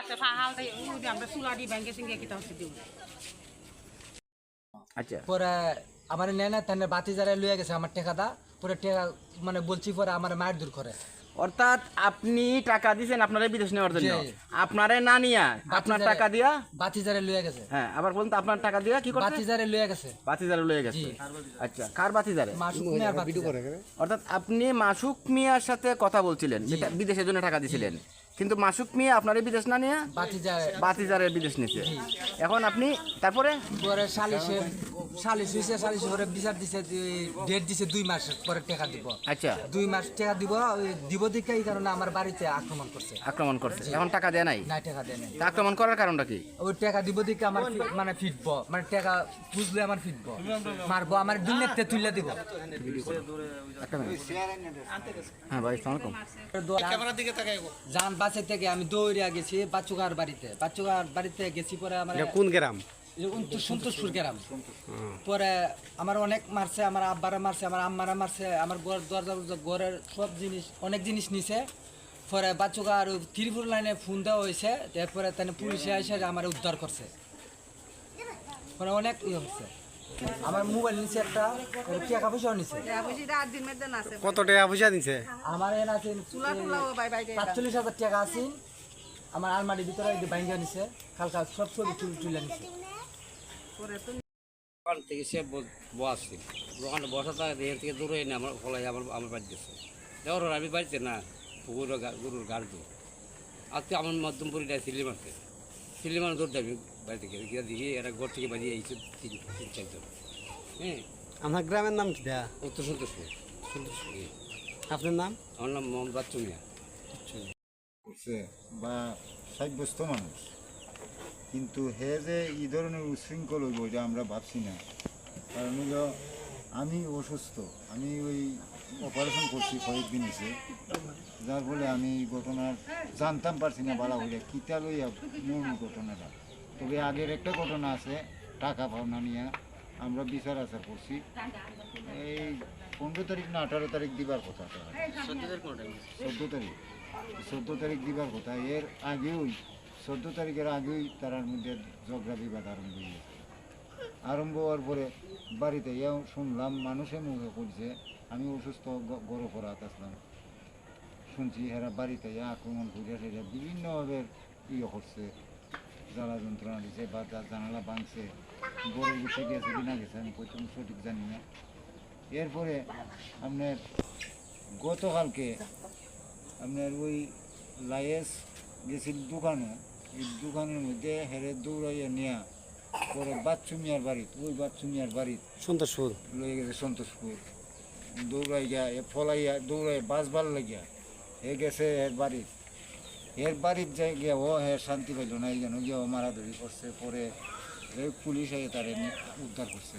আচ্ছা ফাহাল দেই ওই যে আমরা চুলা দি ব্যাংকে সিঙ্গে কিতা হচ্ছে দিও। আচ্ছা। পরে আমার নেয় না তেনে বাতি যারা গেছে আমার টেকাটা পরে টেকা মানে বলছি পরে আমার মায়ের দূর করে। অর্থাৎ আপনি টাকা দিয়েছেন আপনারা বিদেশ নেওয়ার জন্য। আপনারে না নিয়া আপনার টাকা দিয়া বাতি যারা গেছে। হ্যাঁ আবার বলুন তো আপনার টাকা দিয়া কি করছে? বাতি যারা গেছে। বাতিজারে লয়ে গেছে। আচ্ছা কার বাতিজারে মাসুক মিয়ার। অর্থাৎ আপনি মাসুক মিয়ার সাথে কথা বলছিলেন। বিদে- বিদেশের জন্য টাকা দিছিলেন। কিন্তু মাসুক মিয়া আপনার এই বিদেশ না নিয়ে বাতিজারে। বাতিজারে বিদেশ নিতে এখন আপনি তারপরে? পরে সালিশে সালিশ হয়েছে সালিশ পরে বিচার দিছে ডেট দিছে দুই মাস পরে টাকা দিব। আচ্ছা। দুই মাস টাকা দিব দিব দিকে এই কারণে আমার বাড়িতে আক্রমণ করছে। আক্রমণ করছে। এখন টাকা দেয় নাই? নাই টাকা দেয় নাই। তা আক্রমণ করার কারণটা কি? ওই টাকা দিব দিকে আমার মানে ফিটব মানে টাকা বুঝলে আমার ফিটব। মারবো আমার দিনের তে তুলে দিব। একটা মিনিট। হ্যাঁ ভাই সালামালাইকুম যান বাসে থেকে আমি দৌড়িয়া গেছি বাচ্চুকার বাড়িতে। বাচ্চুকার বাড়িতে গেছি পরে আমার কোন গ্রাম? সন্তোষপুর গ্রাম। পরে আমার অনেক মারছে আমার আব্বারা মারছে আমার আম্মারা মারছে আমার ঘর দরজা ঘরের সব জিনিস অনেক জিনিস নিছে। পরে বাচ্চুকার ত্রিপুর লাইনে ফোন দেওয়া হয়েছে তারপরে তাহলে পুলিশে এসে আমার উদ্ধার করছে। পরে অনেক ইয়ে হচ্ছে। আমার মোবাইল নিচে একটা টাকা পয়সাও নিছে। কত টাকা পয়সা দিছে? আমার এর আছে চুলা সাতচল্লিশ হাজার টাকা আছে আমার আলমারির ভিতরে বাইঙ্গা নিছে কালকা সব ছবি তুলে তুলে নিছে। দোকান থেকে সে বসছে দোকানে বসা থাকে এর থেকে দূরে এনে আমার ফলাই আমার আমার বাড়ি আমি বাড়িতে না পুকুর গরুর গাড় আজকে আমার মধ্যমপুরিটা সিলি মারতে সিলি মার দৌড় যাবি বাড়ি থেকে গিয়ে দেখি এরা ঘর থেকে বাড়িয়ে এইসব তিন তিন চারজন। হ্যাঁ। আমার গ্রামের নাম কি দা? উত্তর সন্তোষপুর। সন্তোষপুর আপনার নাম? আমার নাম মোহাম্মদ বাচ্চু বা সাব্যস্ত মানুষ। কিন্তু হে যে এই ধরনের উশৃঙ্খল হইব এটা আমরা ভাবছি না। কারণ হইল আমি অসুস্থ আমি ওই অপারেশন করছি কয়েকদিন এসে যার ফলে আমি ঘটনার জানতাম পারছি না বালা হইলে কিতা লইয়া মূল ঘটনাটা। তবে আগের একটা ঘটনা আছে টাকা পাওনা নিয়ে আমরা বিচার আচার করছি। এই পনেরো তারিখ না আঠারো তারিখ দিবার কথা। চোদ্দ তারিখ। চোদ্দ তারিখ দিবার কথা। এর আগেও চোদ্দ তারিখের আগেই তারার মধ্যে ঝগড়া বিবাদ আরম্ভ হয়ে গেছে। আরম্ভ হওয়ার পরে বাড়িতে ইয়েও শুনলাম, মানুষে মুখে করছে আমি অসুস্থ, গ- গরু করাত আসলাম। শুনছি এরা বাড়িতে ইয়ে আক্রমণ করে সেটা বিভিন্নভাবে ইয়ে করছে, জ্বালা যন্ত্রণা দিছে, বা জানালা ভাঙছে গরুর ভিতরে গেছে কিনা গেছে, আমি প্রথম সঠিক জানি না। এরপরে আপনার গতকালকে আপনার ওই লায়েস গেছিল দোকানে দোকানের মধ্যে হেরে দৌড়াইয়া নেয়া পরে বাচ্চু মিয়ার বাড়িত ওই বাচ্চু মিয়ার বাড়িত সন্তোষপুর? লয়ে গেছে সন্তোষপুর। দৌড়াই গিয়া এ ফলাইয়া দৌড়াই বাসবার লাগিয়া হে গেছে এর বাড়িত। এর বাড়ির যাই গিয়া ও হে শান্তি পাইল না এই যেন গিয়া ও মারাধরি করছে পরে এই পুলিশ তারে উদ্ধার করছে।